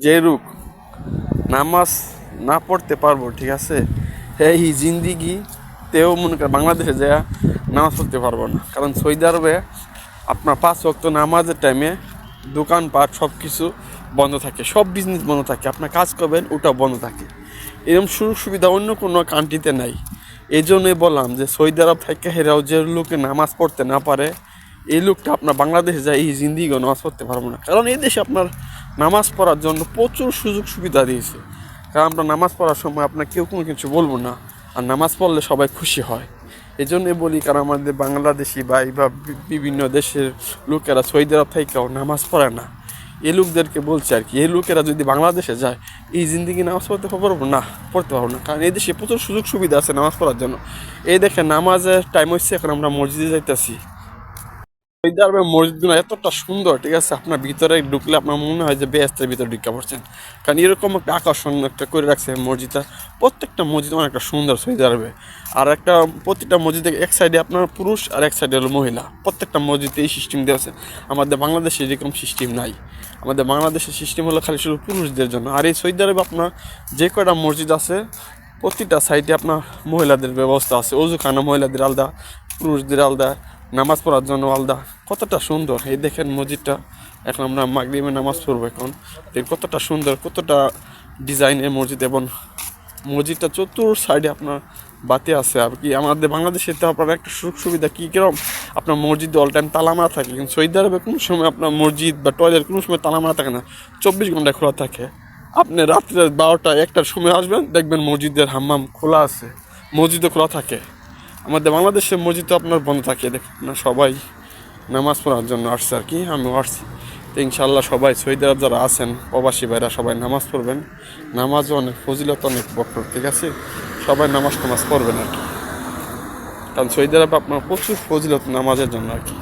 যে রুক নামাজ না পড়তে পারব, ঠিক আছে? এই জিন্দিগি তেও মনে করেন বাংলাদেশে যায় নামাজ পড়তে পারব না। কারণ সৌদি আরবে আপনার পাঁচ ওয়াক্ত নামাজের টাইমে দোকানপাট সব কিছু বন্ধ থাকে, সব বিজনেস বন্ধ থাকে। আপনার কাজ করবেন, ওটাও বন্ধ থাকে। এরকম সুযোগ সুবিধা অন্য কোনো কান্ট্রিতে নাই। এই জন্যই বললাম যে সৌদি আরব থেকে হেরাও যে লোকে নামাজ পড়তে না পারে, এই লোকটা আপনার বাংলাদেশে যায় এই জিন্দিগিও নামাজ পড়তে পারব না। কারণ এই দেশে আপনার নামাজ পড়ার জন্য প্রচুর সুযোগ সুবিধা দিয়েছে। কারণ আমরা নামাজ পড়ার সময় আপনার কেউ কোনো কিছু বলব না, আর নামাজ পড়লে সবাই খুশি হয়। এই জন্যই বলি, কারণ আমাদের বাংলাদেশি এই বা বিভিন্ন দেশের লোকেরা সৌদি থেকেও নামাজ পড়ে না। এই লোকদেরকে বলছে আর কি এই লোকেরা যদি বাংলাদেশে যায়, এই জিন্দিগি নামাজ পড়তে পারব না, পড়তে পারব না। কারণ এই দেশে প্রচুর সুযোগ সুবিধা আছে নামাজ পড়ার জন্য। এই দেখে নামাজের টাইম হচ্ছে, এখন আমরা মসজিদে যাইতেছি। সৌদি আরবের মসজিদগুলো এতটা সুন্দর, ঠিক আছে? আপনার ভিতরে ঢুকলে আপনার মনে হয় যে বেহেস্তের ভিতরে ঢুকে পড়ছেন। কারণ এরকম একটা আকর্ষণ একটা করে রাখছে মসজিদটা। প্রত্যেকটা মসজিদ অনেকটা সুন্দর সৌদি আরবে আর একটা প্রতিটা মসজিদে এক সাইডে আপনার পুরুষ আর এক সাইডে হলো মহিলা। প্রত্যেকটা মসজিদে এই সিস্টেম দেওয়া আছে। আমাদের বাংলাদেশে এরকম সিস্টেম নাই। আমাদের বাংলাদেশের সিস্টেম হলো খালি শুধু পুরুষদের জন্য। আর এই সৌদি আরবে আপনার যে কয়টা মসজিদ আছে, প্রতিটা সাইডে আপনার মহিলাদের ব্যবস্থা আছে। অজুখানা মহিলাদের আলাদা। পুরুষদের আলাদা, নামাজ পড়ার জন্য আলাদা। কতটা সুন্দর। এই দেখেন মসজিদটা। এখন আমরা মাগরিবে নামাজ পড়ব এখন। কতটা সুন্দর, কতটা ডিজাইনের মসজিদ। এবং মসজিদটা চতুর সাইডে আপনার বাতি আছে। আর কি আমাদের বাংলাদেশে তো আপনার একটা সুযোগ সুবিধা কী কীরকম আপনার মসজিদ অল টাইম তালা মারা থাকে। কিন্তু সৌদি আরবে কোনো সময় আপনার মসজিদ বা টয়লেট কোনো সময় তালা মারা থাকে না। চব্বিশ ঘণ্টা খোলা থাকে। আপনি রাত্রে বারোটা, একটার সময় আসবেন, দেখবেন মসজিদের হাম্মাম খোলা আছে। মসজিদও খোলা থাকে। আমাদের বাংলাদেশের মসজিদ তো আপনার বন্ধ থাকে দেখুন না সবাই নামাজ পড়ার জন্য আসছে আর কি আমি আসছি। তো ইনশাল্লাহ সবাই সৌদি যারা আছেন, প্রবাসী ভাইরা সবাই নামাজ পড়বেন। নামাজও অনেক, ফজিলত অনেক বকর ঠিক আছে? সবাই নামাজ টামাজ পড়বেন আর কি। কারণ সৌদি আপনার প্রচুর ফজিলত নামাজের জন্য আর কি।